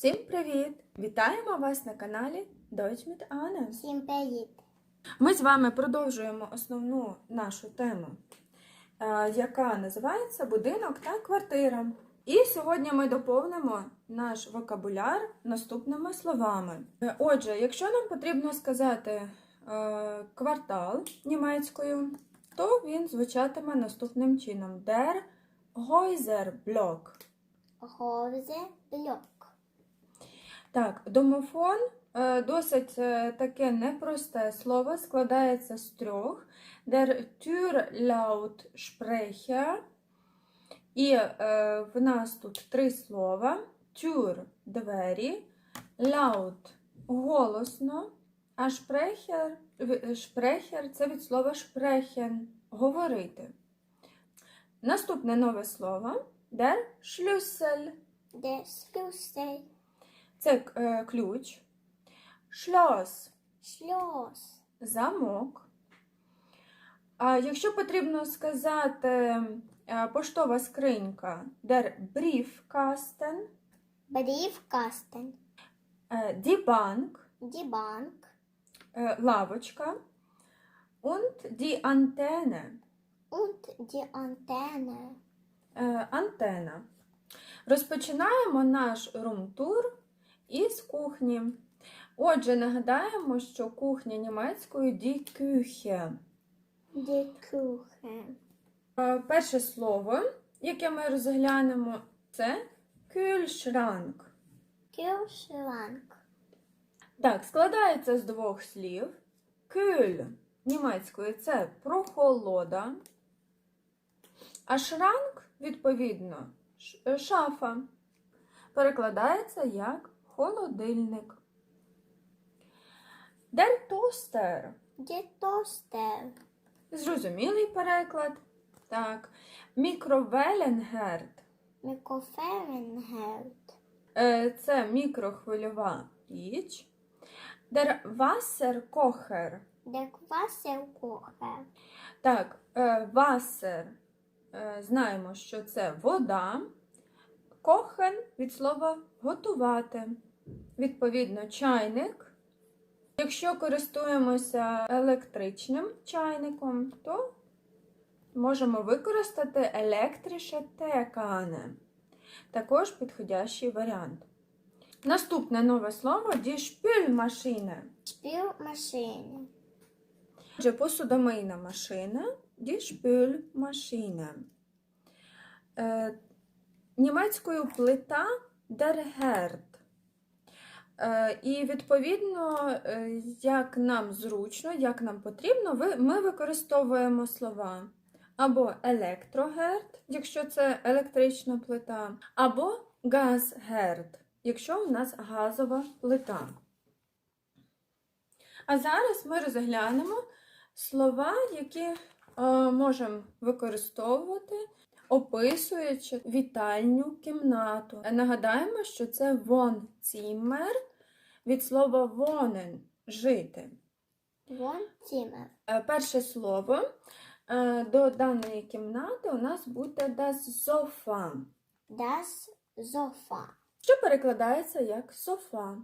Всім привіт! Вітаємо вас на каналі Deutsch mit Anne. Всім привіт! Ми з вами продовжуємо основну нашу тему, е, яка називається Будинок та квартира. І сьогодні ми доповнимо наш вокабуляр наступними словами. Е, Отже, якщо нам потрібно сказати е, квартал німецькою, то він звучатиме наступним чином: Der Häuserblock. Блок. Так, домофон е, досить е, таке непросте слово, складається з трьох. Der Türlautsprecher. І е, в нас тут три слова: Tür – двері, laut – голосно, а в- sprecher – це від слова sprechen – говорити. Наступне нове слово der Schlüssel. Де слюсей. Це е, ключ, шльос, Шльос. замок. А якщо потрібно сказати е, поштова скринька, der Briefkasten, Брівкастен. е, die Bank, Дібанк. е, лавочка, und die Antenne, Und die Antenne. е, антена. Розпочинаємо наш румтур із кухні. Отже, нагадаємо, що кухня німецькою die Küche. Die Küche. Перше слово, яке ми розглянемо, це Kühlschrank. Kühlschrank. Так, складається з двох слів. Kühl німецькою це прохолода, а шранк, відповідно, шафа. Перекладається як холодильник. Der Toaster. Die Toaster. Зрозумілий переклад. Так. Мікровеленгерд. Mikrofernherd. Е, Це мікрохвильова піч. Der Wasserkocher. Der Wasserkocher. Так, Wasser. е, Знаємо, що це вода. Кохен від слова готувати. Відповідно, чайник. Якщо користуємося електричним чайником, то можемо використати електрише текане. Також підходящий варіант. Наступне нове слово Spülmaschine. Spülmaschine. Отже, посудомийна машина Spülmaschine. Е, німецькою плита. Е, і відповідно, е, як нам зручно, як нам потрібно, ми використовуємо слова або електрогерд, якщо це електрична плита, або газгерд, якщо у нас газова плита. А зараз ми розглянемо слова, які е, можемо використовувати, описуючи вітальню кімнату. Нагадаємо, що це вон цімер від слова вонен жити. Wohnzimmer. Е, Перше слово е, до даної кімнати у нас буде das Sofa, Das Sofa. що перекладається як софа.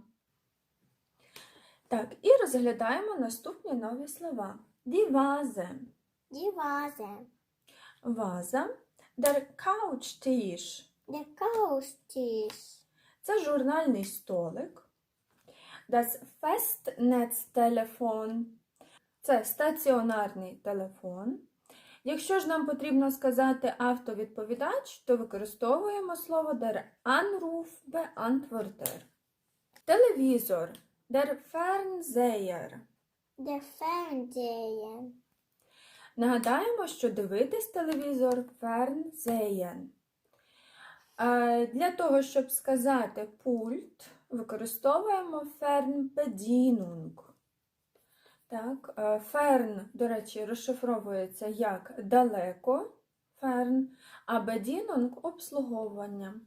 Так, і розглядаємо наступні нові слова. Die Vase. Ваза. Der Couchtisch. Der Couchtisch. Це журнальний столик. Das Festnetztelefon. Це стаціонарний телефон. Якщо ж нам потрібно сказати автовідповідач, то використовуємо слово der Anrufbeantworter. Телевізор. Der Fernseher. Der Fernseher. Нагадаємо, що дивитись телевізор. Е, Для того, щоб сказати пульт, використовуємо Fernbedienung. Так, Fern, до речі, розшифровується як далеко, Fern, а Bedienung – обслуговування.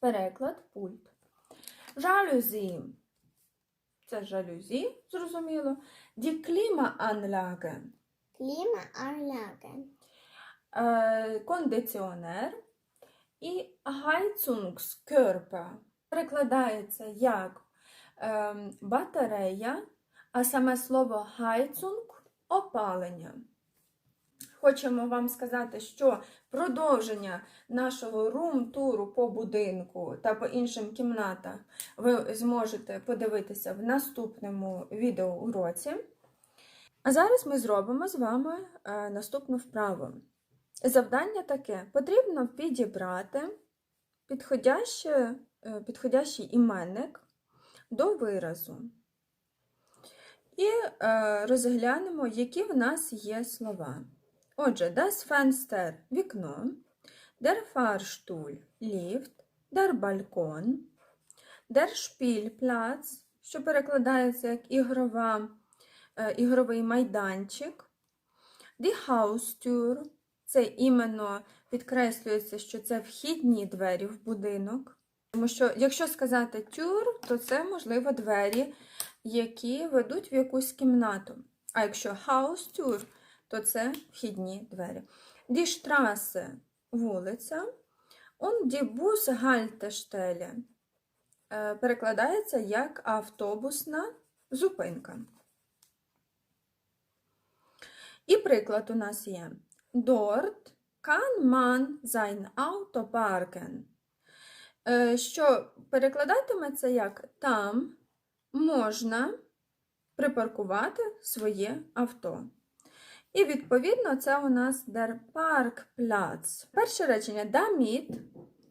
Переклад пульт. Жалюзі. Це жалюзі, зрозуміло. Die Klimaanlage. Klimaanlage. Е, кондиціонер і Heizungskörper перекладається як ем, батарея, а саме слово Heizung – опалення. Хочемо вам сказати, що продовження нашого рум-туру по будинку та по іншим кімнатам ви зможете подивитися в наступному відеоуроці. А зараз ми зробимо з вами е, наступну вправу. Завдання таке: потрібно підібрати підходяще, е, підходящий іменник до виразу. І е, розглянемо, які в нас є слова. Отже, das Fenster – вікно, der Fahrstuhl – ліфт, der Balkon, der Spielplatz, що перекладається як ігрова, ігровий майданчик, die Haustür – це іменно підкреслюється, що це вхідні двері в будинок. Тому що, якщо сказати тюр, то це, можливо, двері, які ведуть в якусь кімнату. А якщо хаустюр, то це вхідні двері. Die Straße – вулиця. Und die Bushaltestelle е, перекладається як автобусна зупинка. І приклад у нас є. Dort kann man sein Auto parken. Е, Що перекладатиметься як там можна припаркувати своє авто. І відповідно це у нас der Parkplatz. Перше речення damit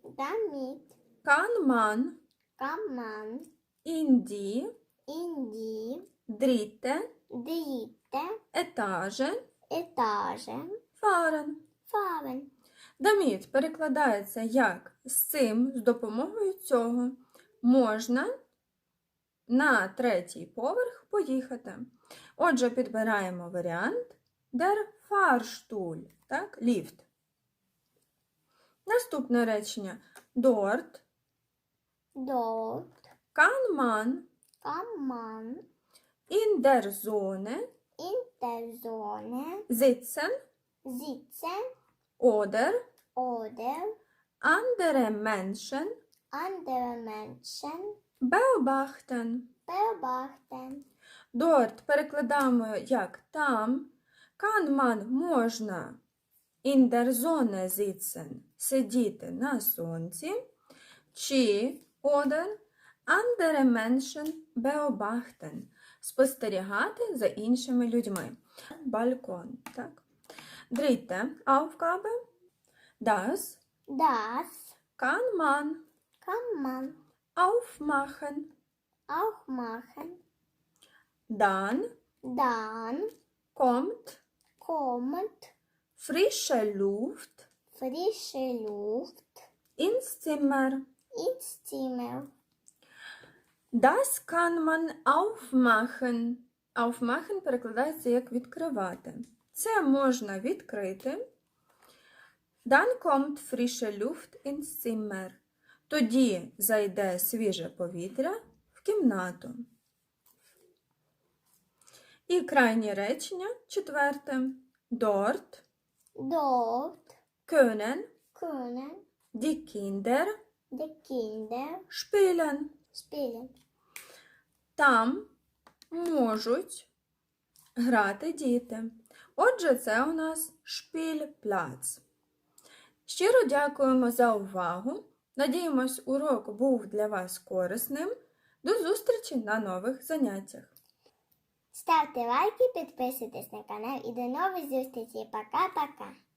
Damit kann man kann man in die in die dritte dritte Etage Etage fahren. fahren. Damit перекладається як з цим, з допомогою цього можна на третій поверх поїхати. Отже, підбираємо варіант der Fahrstuhl, так, ліфт. Наступне речення Dort Dort kann man kann man in der Sonne in der Sonne sitzen sitzen oder oder andere Menschen andere Menschen beobachten. beobachten. Dort перекладаємо як там. Kann man можна in der Sonne sitzen сидіти на сонці. Чи oder andere Menschen beobachten спостерігати за іншими людьми. Балкон. Так. Dritte Aufgabe. Das Das kann man kann man aufmachen. auch machen. Dann Dann kommt kommt frische Luft frische Luft ins Zimmer. ins Zimmer. Das kann man aufmachen. Aufmachen перекладається як відкривати. Це можна відкрити. Dann kommt frische Luft ins Zimmer. Тоді зайде свіже повітря в кімнату. І крайнє речення, четверте. Dort Dort können können die Kinder die Kinder spielen. Spielen. Там можуть грати діти. Отже, це у нас шпільпляц. Щиро дякуємо за увагу. Надіємось, урок був для вас корисним. До зустрічі на нових заняттях. Ставте лайки, підписуйтесь на канал і до нових зустрічей. Пока-пока.